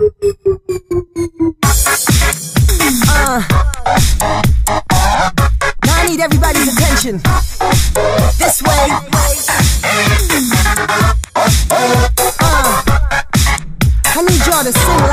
Uh, now I need everybody's attention. This way. Uh, I need y'all to sing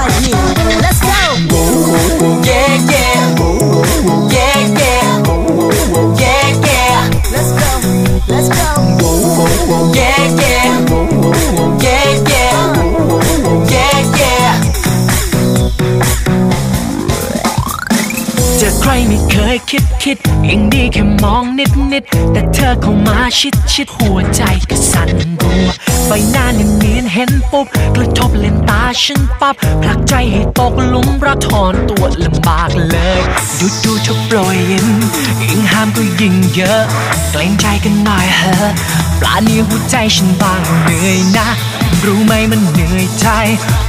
ไม่เคยคิดคิดยังดีแค่มองนิดนิดแต่เธอเข้ามาชิดชิดหัวใจก็สั่นรัวใบหน้าเนียนเนียนเห็นปุ๊บกระทบเลนตาฉันปั๊บผลักใจให้ตกหลุมรักถอนตัวลำบากเลย ดูดูเธอโปรยยิ้มยิ่งห้ามก็ยิ่งเยอะเกรงใจกันหน่อยเถอะปลาเนียหัวใจฉันบางเหนื่อยนะ รู้ไหมมันเหนื่อยใจ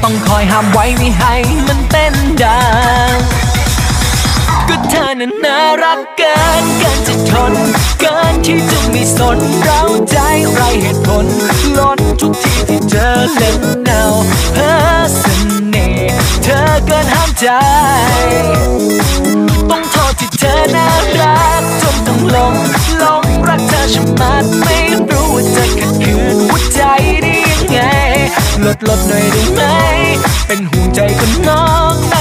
ต้องคอยห้ามไว้ไม่ให้มันเต้นดัง อนั้นน่ารักเกินเกินจะทน เกินที่จะไม่สนเราใจไรเหตุผลล้นทุกทีที่เจอเล่นแนวเพ้อเสน่ห์เธอเกินห้ามใจ ต้องโทษที่เธอน่ารักจนต้องหลงหลงรักเธอชะมัดไม่รู้ว่าจะขัดขืนหัวใจได้ยังไง ลดลดหน่อยได้ไหม เป็นห่วงใจคนน้อง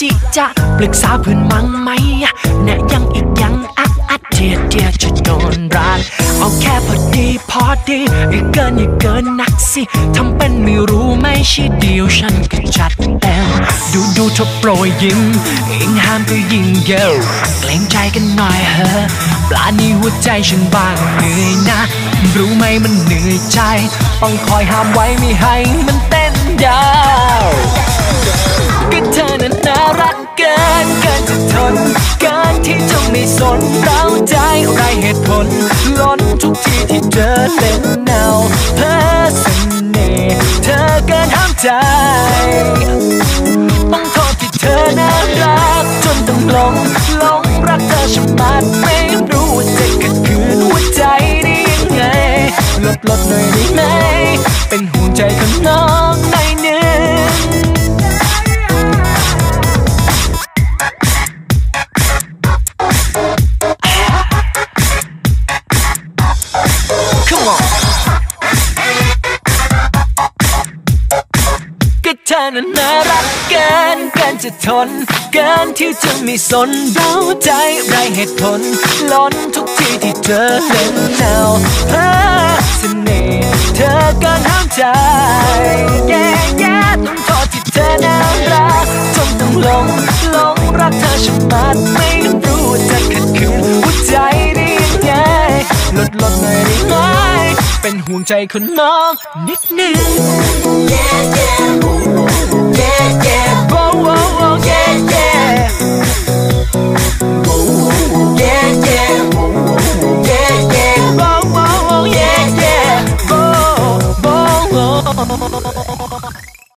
จิจะปรึกษาเพื่อนมั้งไหมแนะยังอีกยังอักอัดเดียดเดียจะโดนรักเอาแค่พอดีพอดีอย่าเกินอย่าเกินนักสิทำเป็นไม่รู้ไม่ใช่เดียวฉันก็จัดเต็มดูดูเธอโปรยยิ้มยิ่งห้ามก็ยิ่งเยอเกรงใจกันหน่อยเถอะปลานี้หัวใจฉันบางเหนื่อยนะ รู้ไหมมันเหนื่อยใจ ต้องคอยห้ามไว้ไม่ให้มันเต้นยาว ก็เธอนั้นน่ารักเกินเกินจะทนเกินที่จะไม่สนเราใจไรเหตุผลล้นทุกทีที่เจอเล่นหนวเพ้อเสน่ห์เธอเกินห้ามใจ ต้องโทษที่เธอน่า ก็เธอนั้นน่ารักเกินเกินจะทน เกินที่จะม่สนเราใจไรเหตุผล ล้นทุกทีที่เธอเล่นแนวเพ้อเสน่ห์เธอเกินห้ามใจ แย่แย่ต้องโทษที่เธอน่ารักจนต้องหลงหลงรักเธอชะมัด ห่วงใจคนน้องนิดนึง